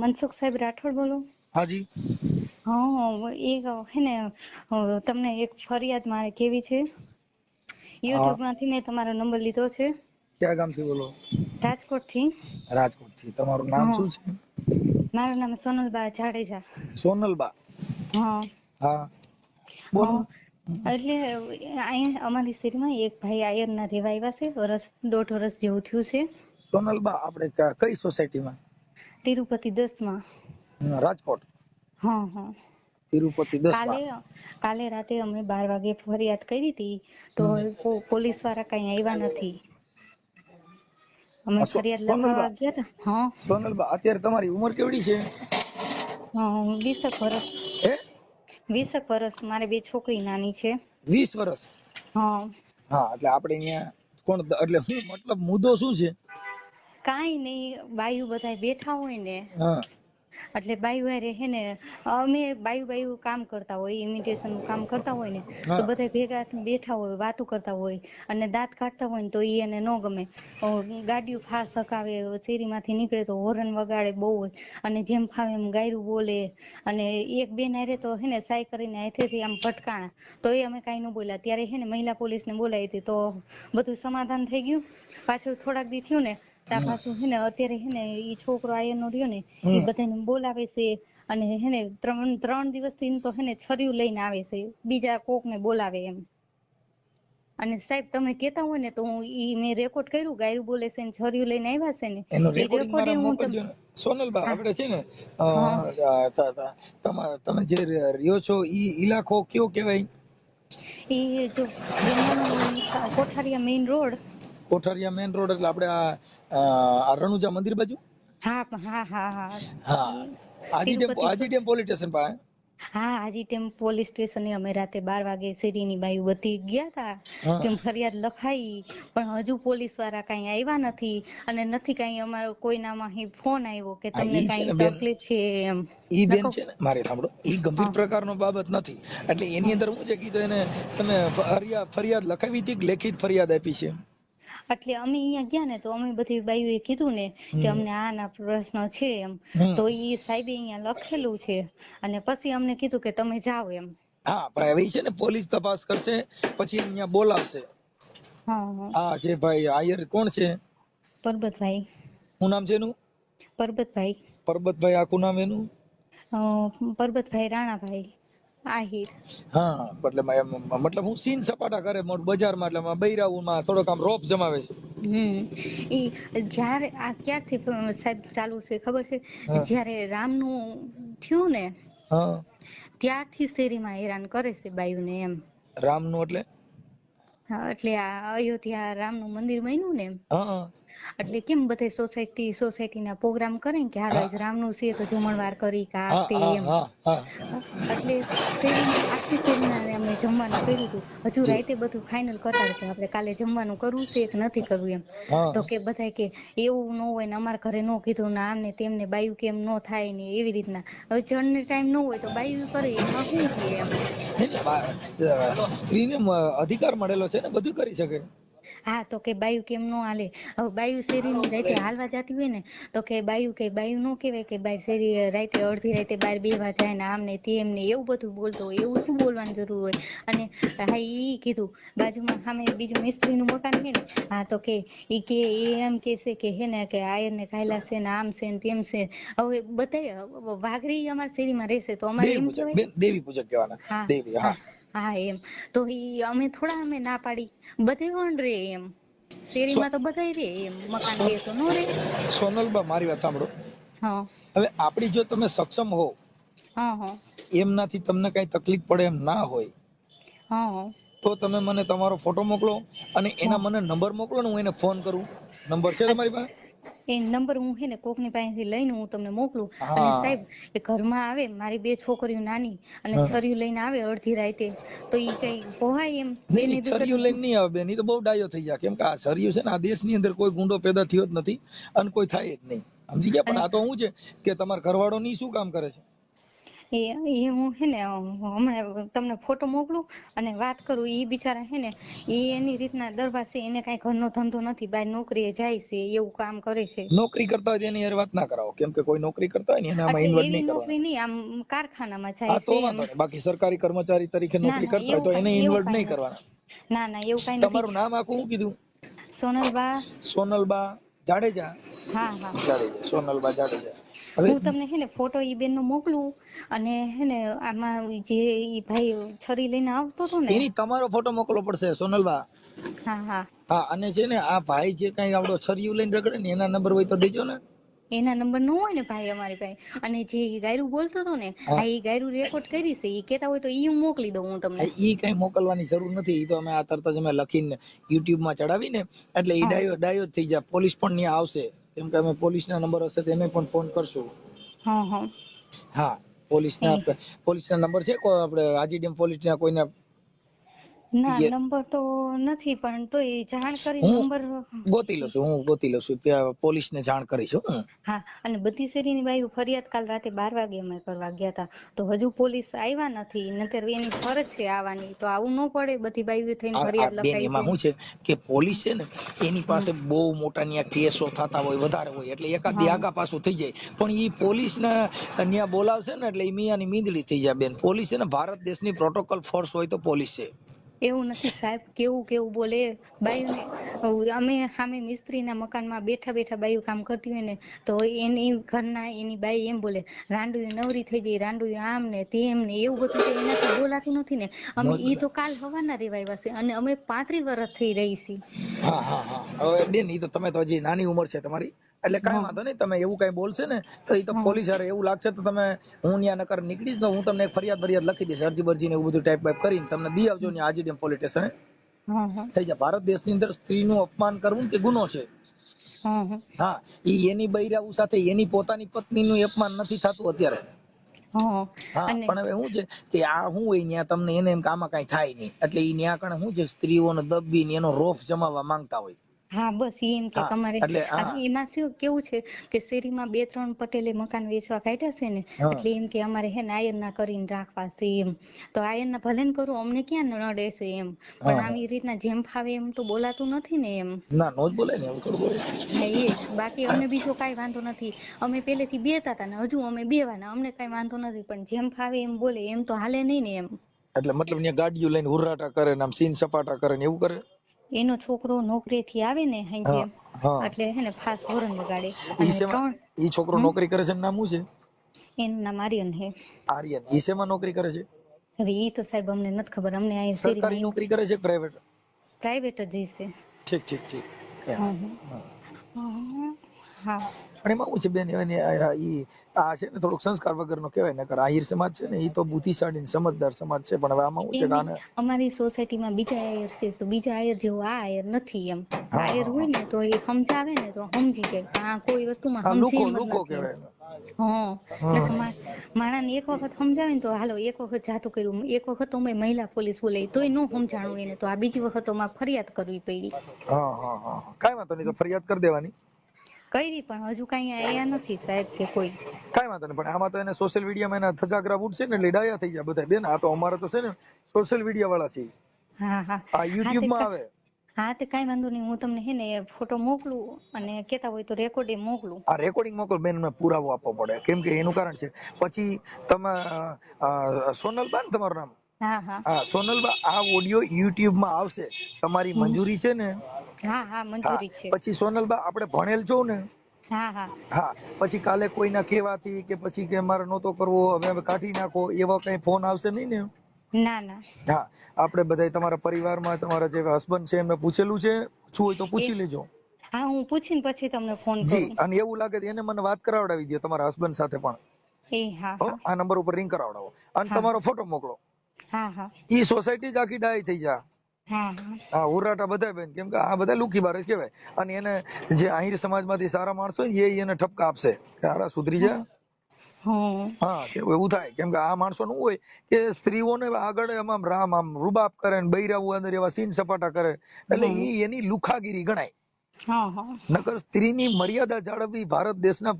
મનસુખ સાહેબ રાઠોડ બોલો. હાજી. હા એક હે ને તમને એક ફરિયાદ મારે કેવી છે? યુટ્યુબમાંથી મેં તમારો નંબર લીધો છે. ક્યાં ગામથી બોલો? રાજકોટથી રાજકોટથી તમારું નામ. શું છે? મારું નામ સોનલબા જાડેજા. સોનલબા? હા. હા. બોલો. એટલે અહીંયા અમારી શેરીમાં એક ભાઈ આયરના રહેવા આવ્યા છે. વર્ષ દોઢ વર્ષ જેવું થયું છે. સોનલબા આપણે કઈ સોસાયટીમાં? તિરુપતિ દસમાં. રાજકોટ? હા હા. તિરુપતિ દસ કાલે કાલે રાતે અમે બાર વાગે ફરિયાદ કરી હતી તો પોલીસવાળા કઈ આવ્યા નથી. અમે ફરિયાદ લખવા ગયા હતા. હા. સોનલબા અત્યારે તમારી ઉંમર કેવડી છે? વીસેક વર્ષ વીસેક વર્ષ મારે બે છોકરી નાની છે. વીસ વર્ષ હા. હા એટલે આપણે અહીંયા કોણ એટલે મતલબ મુદ્દો શું છે? કાંઈ નહીં બાયું બધા બેઠા હોય ને એટલે બાયું હારે હે ને અમે બાયું બાયું કામ કરતા હોય ઇમિટેશનનું કામ કરતા હોય ને તો. બધા ભેગા બેઠા હોય વાતો કરતા હોય અને દાંત કાઢતા હોય ને તો ઈ એને ન ગમે. ગાડીઓ ફાસ હકાવે શેરીમાંથી નીકળે તો હોરન વગાડે બહુ જ. અને જેમ ફાવે એમ ગાયરું બોલે. અને એક બેન હારે તો હે ને સાય કરીને અહીંથી આમ ભટકાણા. તો એ અમે કાંઈ ન બોલ્યા. ત્યારે હે ને મહિલા પોલીસને બોલાવી હતી તો બધું સમાધાન થઈ ગયું. પાછું થોડાક દી થયું ને પાછું હે ને અત્યારે હે ને ઈ છોકરો આયનો રહ્યો ને એ બધાને બોલાવે છે અને હે ને ત્રણ ત્રણ દિવસથી તો હે ને છર્યું લઈને આવે છે. બીજા કોકને બોલાવે એમ. અને સાહેબ તમે કેતા હોય ને તો હું ઈ મેં રેકોર્ડ કર્યું ગાયરું બોલે છે ને છર્યું લઈને આવ્યા છે ને એ રેકોર્ડ હું તમને સોનલબા આપણે છે ને તમા- જે રહ્યો છો ઈ ઇલાકો કયો કહેવાય? ઈ જો Kothariya main road Kothariya main road એટલે આપણે આ રણુજા મંદિર બાજુ? હા હા હા હા. હા. Aji dam Aji dam police station પાસે? હા આજી ટેમ પોલીસ સ્ટેશને અમે રાતે બાર વાગે શેરીની બાયું બધી ગયા હતા તેમ ફરિયાદ લખાઈ પણ હજુ પોલીસવાળા કઈ આવ્યા નથી અને નથી કઈ અમારો કોઈનામાં ફોન આવ્યો કે તમને કઈ તકલીફ છે એમ. ઈ બેન છે ને મારે સાંભળો ઈ ગંભીર પ્રકારનો બાબત નથી. એટલે એની અંદર હું છે કીધું એને તમે ફરિયાદ ફરિયાદ લખાવી હતી લેખિત ફરિયાદ આપી છે? એટલે અમે અહીંયા ગયા ને તો અમે બધી બાયુએ કીધું ને કે. અમને આના પ્રશ્ન છે એમ. તો ઈ સાહેબે અહીંયા લખેલું છે અને પછી અમને કીધું કે તમે જાઓ એમ. હા પણ હવે છે ને પોલીસ તપાસ કરશે પછી અહીંયા બોલાવશે. હા હા. જે ભાઈ આયર કોણ છે? પરબતભાઈ. શું નામ છે એનું? પરબતભાઈ. પરબતભાઈ આખું નામ એનું? પરબતભાઈ રાણાભાઈ. આહિર હા એટલે મતલબ હું સીન સપાટા કરે મોટ બજારમાં એટલે માં બૈરાઓમાં થોડોક આમ રોપ જમાવે છે. હમ. ઈ જ્યારે આ ક્યારથી સાહેબ ચાલુ છે ખબર છે. જ્યારે રામનું થયું ને હા. ત્યારથી શેરીમાં હેરાન કરે છે બાયુને એમ. રામનું એટલે? હા, એટલે આ અયોધ્યા રામનું મંદિર બન્યું ને એમ. હા. એટલે કેમ બધે સોસાયટી સોસાયટીના પ્રોગ્રામ કરે ને કે હાલો આજ રામનું છે તો જમણવાર કરી કે આ તે એમ. એટલે આખી શેરીના અમે જમવાનું કર્યું હતું. હજુ રાતે બધું ફાઇનલ કરતા કે આપણે કાલે જમવાનું કરવું છે કે નથી કરવું એમ. તો કે બધાય કે એવું ન હોય ને અમારા ઘરે નો કીધું ને આમને તેમને બાયું કેમ નો થાય ને એવી રીતના. હવે જણને ટાઈમ ન હોય તો બાયું કરે એમાં શું છે એમ? સ્ત્રીને અધિકાર મળેલો છે ને બધું કરી શકે. હા તો કે બાયું કેમ નો હાલે? હવે બાયું શેરીની રાતે હાલવા જતી હોય ને તો કે બાયું કે બાયું નો કહેવાય કે બાર શેરી રાતે અડધી રાતે બાર બેવા જાય ને આમ ને તેમ ને એવું બધું બોલતો હોય એવું શું બોલવાની જરૂર હોય? અને હા ઈ કીધું બાજુમાં સામે બીજું મિસ્ત્રીનું મકાન છે ને હા તો કે ઈ કે એ એમ કે છે કે હે ને કે આયર ને ખાયલા છે ને આમ છે ને તેમ છે. હવે બધાય વાઘરી અમારા શેરીમાં રહેશે તો અમારે એમ કહેવાય દેવી પૂજક કહેવાના. દેવી હા. હા એમ. તો ઈ અમે થોડા અમે ના પાડી. બધે વણ રે એમ. શેરીમાં તો બધાય રે એમ. મકાન રે તો નો રે. સોનલબા મારી વાત સાંભળો. હા. હવે આપડી જો તમે સક્ષમ હો હા હા. એમનાથી તમને કઈ તકલીફ પડે એમ ના હોય હા તો તમે મને તમારો ફોટો મોકલો અને એના મને નંબર મોકલો ને હું એને ફોન કરું. નંબર છે તમારી પાસે? એ નંબર હું હે ને કોકની પાસેથી લઈને હું તમને મોકલું. અને સાહેબ એ ઘરમાં આવે મારી બે છોકરીઓ નાની અને. છરીયું લઈને આવે અડધી રાતે તો ઈ કઈ પોહાય એમ? બેની છરિયું લઈને નહીં આવે બેન ઈ તો બહુ ડાયો થઈ જાય. કેમ કે આ છરિયું છે ને આ દેશની અંદર કોઈ ગુંડો પેદા થયો જ નથી અને કોઈ થાય જ નહીં. સમજી ગયા? પણ આ તો શું છે કે તમારા ઘરવાળો ની શું કામ કરે છે? એ એ હું હે ને હમણાં તમને ફોટો મોકલું અને વાત કરું એ બિચારા હે ને એ એની રીતના દરબાર છે એને કાંઈ ઘરનો ધંધો નથી બહાર નોકરીએ જાય છે એવું કામ કરે છે. નોકરી કરતા હોય એની વાત ના કરાવો કેમ કે કોઈ નોકરી કરતા હોય ને એના માં ઇન્વોલ્વ નહીં નોકરી નહીં આમ કારખાનામાં જાય છે બાકી સરકારી કર્મચારી તરીકે નોકરી કરતા હોય તો એને ઇન્વોલ્વ નહીં કરવાના. ના ના એવું કાંઈ નથી. તમારું નામ આખું શું કીધું? સોનલબા. સોનલબા જાડેજા? હા હા. જાડેજા સોનલબા જાડેજા. હું તમને હે ને ફોટો ઈ બેન નો મોકલું અને હે ને આમાં જે ઈ ભાઈ છરી લઈને આવતો હતો ને એની તમારો ફોટો મોકલવો પડશે સોનલબા હા હા. હા અને છે ને આ ભાઈ જે કઈ આવડો છરિયું લઈને રગડે ને એના નંબર હોય તો દેજો ને. એના નંબર નો હોય ને ભાઈ અમારી પાસે. અને જે ગાયરું બોલતો હતો ને. આ ઈ ગાયરું રેકોર્ડ કરી છે ઈ કેતા હોય તો ઈ હું મોકલી દઉં હું તમને. ઈ કઈ મોકલવાની જરૂર નથી ઈ તો અમે આ તરત જ અમે લખીને યુટ્યુબમાં ચડાવીને એટલે ઈ ડાયો ડાયો થઈ જાય પોલીસ પણ ત્યાં આવશે. કેમ કે અમે પોલીસ ના નંબર હશે તો એને પણ ફોન કરશું. હા હા. હા પોલીસ ના પોલીસ ના નંબર છે. કોઈ આપણે આજીડેમ પોલીસ ના કોઈના ના નંબર તો નથી પણ તોય જાણ કરી નંબર ગોતી લઉં છું હું ગોતી લઉં છું ત્યાં પોલીસ ને જાણ કરી હું. હા અને બધી શેરીની બાયું ફરિયાદ કાલ રાતે બાર વાગે અમે કરવા ગયા હતા તો હજુ પોલીસ આવ્યા નથી નતર એની ફરજ છે આવવાની તો આવું ન પડે બધી બાયું થઈને ફરિયાદ લખાઈ એમાં શું છે કે પોલીસ છે ને એની પાસે બહુ મોટા ન્યા કેસો થતા હોય વધારે હોય એટલે એકાદ દી આગા પાછું થઈ જાય. પણ ઈ પોલીસ ને ન્યા બોલાવશે ને એટલે મિયાની મીંદલી થઈ જાય બેન. પોલીસ છે ને ભારત દેશની પ્રોટોકોલ ફોર્સ હોય તો પોલીસ છે. એવું નથી સાહેબ કેવું કેવું બોલે બાયુને. અમે સામે મિસ્ત્રીના મકાનમાં બેઠા બેઠા બાયું કામ કરતી હોય ને તો એની ઘરના એની બાઈ એમ બોલે રાંડુયું નવરી થઈ ગઈ રાંડુયું આમ ને તેમ ને એવું બધું તો એનાથી બોલાતું નથી ને. અમે એ ઈ તો કાલ હવાના રેવાય છે અને અમે પાંત્રી વર્ષ થઈ રહી છીએ હા હા હા. બેન ઈ તો તમે તો હજી નાની ઉંમર છે તમારી. એટલે કઈ વાંધો નહીં તમે એવું કઈ બોલશે ને તો એ તો પોલીસ હારે એવું લાગશે તો તમે હું ન્યા નકર નીકળીશ ને હું તમને એક ફરિયાદ ફરિયાદ લખી દઈશ અરજી બરજી ને એવું બધું ટાઈપ બાઈપ કરીને તમને દી આવજો ન્યા આજીડેમ પોલીસ સ્ટેશન થઈ જાય ભારત દેશની અંદર સ્ત્રીનું અપમાન કરવું તે ગુનો છે. હા ઈ એની બૈરાઓ સાથે એની પોતાની પત્નીનું અપમાન નથી થતું અત્યારે. હા પણ હવે શું છે કે આ શું હોય ન્યા તમને એને એમ કે આમાં કઈ થાય નહીં. એટલે એ ન્યા કણે શું છે સ્ત્રીઓને દબીને એનો રોફ જમાવવા માંગતા હોય. હા બસ એમ કે તમારે એમાં શું કેવું છે કે શેરીમાં બે ત્રણ પટેલે મકાન વેચવા કાઢ્યા છે ને એટલે એમ કે અમારે હે ને આયરના કરીને રાખવા છે એમ. તો આયરના ભલે ને કરું અમને ક્યાં નડે છે એમ? પણ આવી રીતના જેમ ફાવે એમ તો બોલાતું નથી ને એમ. ના નો જ બોલે ને થોડું હા એ જ. બાકી અમને બીજો કાઈ વાંધો નથી. અમે પહેલેથી બેતા હતા ને હજુ અમે બેવાના અમને કઈ વાંધો નથી પણ જેમ ફાવે એમ બોલે એમ તો હાલે નહીં ને એમ. એટલે મતલબ ગાડીઓ લઈને હુર્રાટા કરે ને આમ સીન સપાટા કરે ને એવું કરે? એનો છોકરો નોકરીથી આવે ને હંજે એટલે હે ને ફાસ્ટ હોરન વગાડે ઈ છોકરો નોકરી કરે છે? એનું નામ શું છે? એનું નામ આર્યન હે. આર્યન. ઈ શેમાં નોકરી કરે છે? હવે ઈ તો સાહેબ અમને નથી ખબર. અમને અહીં સરકારી નોકરી કરે છે પ્રાઇવેટ પ્રાઇવેટ જ છે ઠીક ઠીક ઠીક. હા. પણ એમાં શું છે બેન? એને ઈ આ છે ને થોડુંક સંસ્કાર વગરનો કહેવાય નકર આહિર સમાજ છે ને ઈ તો બુદ્ધિશાળી ને સમજદાર સમાજ છે પણ હવે આમાં શું છે કે આને અમારી સોસાયટીમાં બીજા આયર છે તો બીજા આયર જેવો આ આયર નથી એમ. આયર હોય ને તો એ સમજાવે ને તો સમજી જાય. આ કોઈ વસ્તુમાં સમજી લુકો લુકો કહેવાય એને. હા. હા. નકર મા- માણસને એક વખત સમજાવે ને તો હાલો એક વખત જાતું કર્યું. એક વખત તો મેં મહિલા પોલીસ બોલાવી તોય ન સમજાણું એને. તો આ બીજી વખત તો ફરિયાદ કરવી પડી. હા હા હા. કાંઈ વાંધો નહીં તો ફરિયાદ કરી દેવાની. કરી પણ હજુ કઈ આયા નથી સાહેબ કે કોઈ. કઈ વાંધો નહીં પણ આમાં તો એને સોશિયલ મીડિયામાં એના થજાગરા ઉઠશે ને એટલે ડાયા થઈ જાય બધા. બેન આ તો અમારે તો છે ને સોશિયલ મીડિયા વાળા છે. હા હા. આ યુટ્યુબમાં આવે. હા તે કઈ વાંધો નહીં. હું તમને હે ને ફોટો મોકલું અને કેતા હોય તો રેકોર્ડિંગ મોકલું. આ રેકોર્ડિંગ મોકલ બેન મને પુરાવો આપવો પડે. કેમ કે એનું કારણ છે. પછી તમે સોનલ બાન તમારું નામ? હા સોનલબા આ ઓડિયો યુટ્યુબમાં આવશે. તમારી મંજૂરી છે ને? હા હા મંજૂરી છે. પછી સોનલબા આપણે ભણેલ છો ને? હા હા. હા પછી કાલે કોઈના કહેવાથી કે પછી કે મારે નહોતો કરવો હવે કાઢી નાખો એવા કઈ ફોન આવશે નહીં ને? ના ના. હા આપણે બધાય તમારા પરિવારમાં તમારા જે હસબન્ડ છે એમને પૂછેલું છે? પૂછવું હોય તો પૂછી લેજો. હા હું પૂછીને પછી તમને ફોન જી અને એવું લાગે એને મને વાત કરાવડાવી દો તમારા હસબન્ડ સાથે પણ. એ હા આ નંબર ઉપર રિંગ કરાવડાવો. અને તમારો ફોટો મોકલો. ઈ સોસાયટી જ આખી ડાય થઈ જા. હા ઉરાટા બધા બેન કેમ કે આ બધા લુકી બારસ કહેવાય. અને એને જે આહિર સમાજમાંથી સારા માણસો હોય એ એને ઠપકા આપશે. કે હારા સુધરી જા. હા એવું થાય. કેમ કે આ માણસો નું હોય કે સ્ત્રીઓને આગળ એમ આમ રામ આમ રૂબાબ કરે ને બૈરાવું અંદર એવા સીન સપાટા કરે. એટલે એ એની લુખાગીરી ગણાય. નકર સ્ત્રીની મર્યાદા જાળવવી ભારત દેશના